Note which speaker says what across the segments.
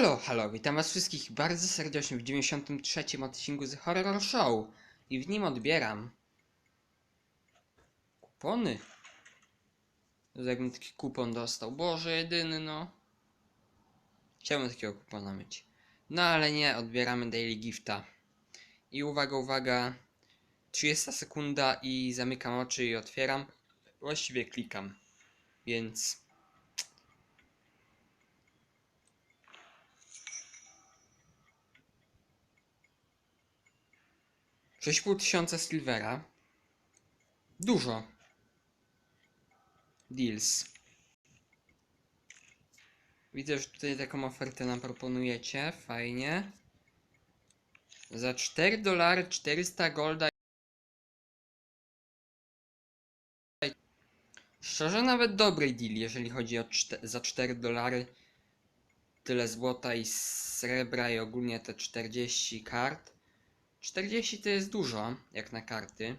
Speaker 1: Halo, halo, witam was wszystkich bardzo serdecznie w 93 odcinku z Horror Show i w nim odbieram kupony. Jakbym taki kupon dostał, Boże jedyny no. Chciałbym takiego kupona mieć. No ale nie, odbieramy Daily Gifta. I uwaga, uwaga, 30 sekunda i zamykam oczy i otwieram. Właściwie klikam, więc... Sześć pół tysiąca silvera. Dużo. Deals. Widzę, że tutaj taką ofertę nam proponujecie. Fajnie. Za 4 dolary 400 golda. Szczerze nawet dobry deal, jeżeli chodzi o za 4 dolary. Tyle złota i srebra i ogólnie te 40 kart. 40 to jest dużo, jak na karty,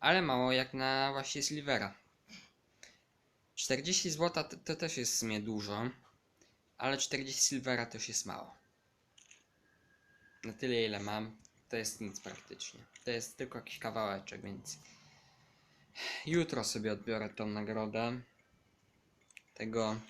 Speaker 1: ale mało jak na właśnie silvera. 40 złota to, to też jest w sumie dużo, ale 40 silvera też jest mało. Na tyle ile mam, to jest nic praktycznie. To jest tylko jakiś kawałeczek, więc jutro sobie odbiorę tą nagrodę. Tego,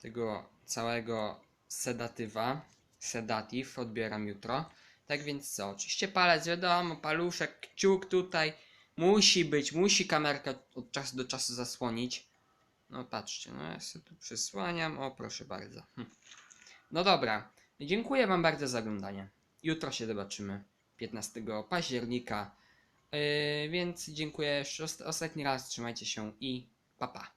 Speaker 1: tego całego sedatywa, sedatyw odbieram jutro. Tak więc co? Oczywiście palec, wiadomo, paluszek, kciuk tutaj. Musi być, musi kamerka od czasu do czasu zasłonić. No patrzcie, no ja sobie tu przysłaniam. O, proszę bardzo. Hm. No dobra, dziękuję Wam bardzo za oglądanie. Jutro się zobaczymy, 15 października. Yy, więc dziękuję jeszcze ost- ostatni raz, trzymajcie się i pa pa.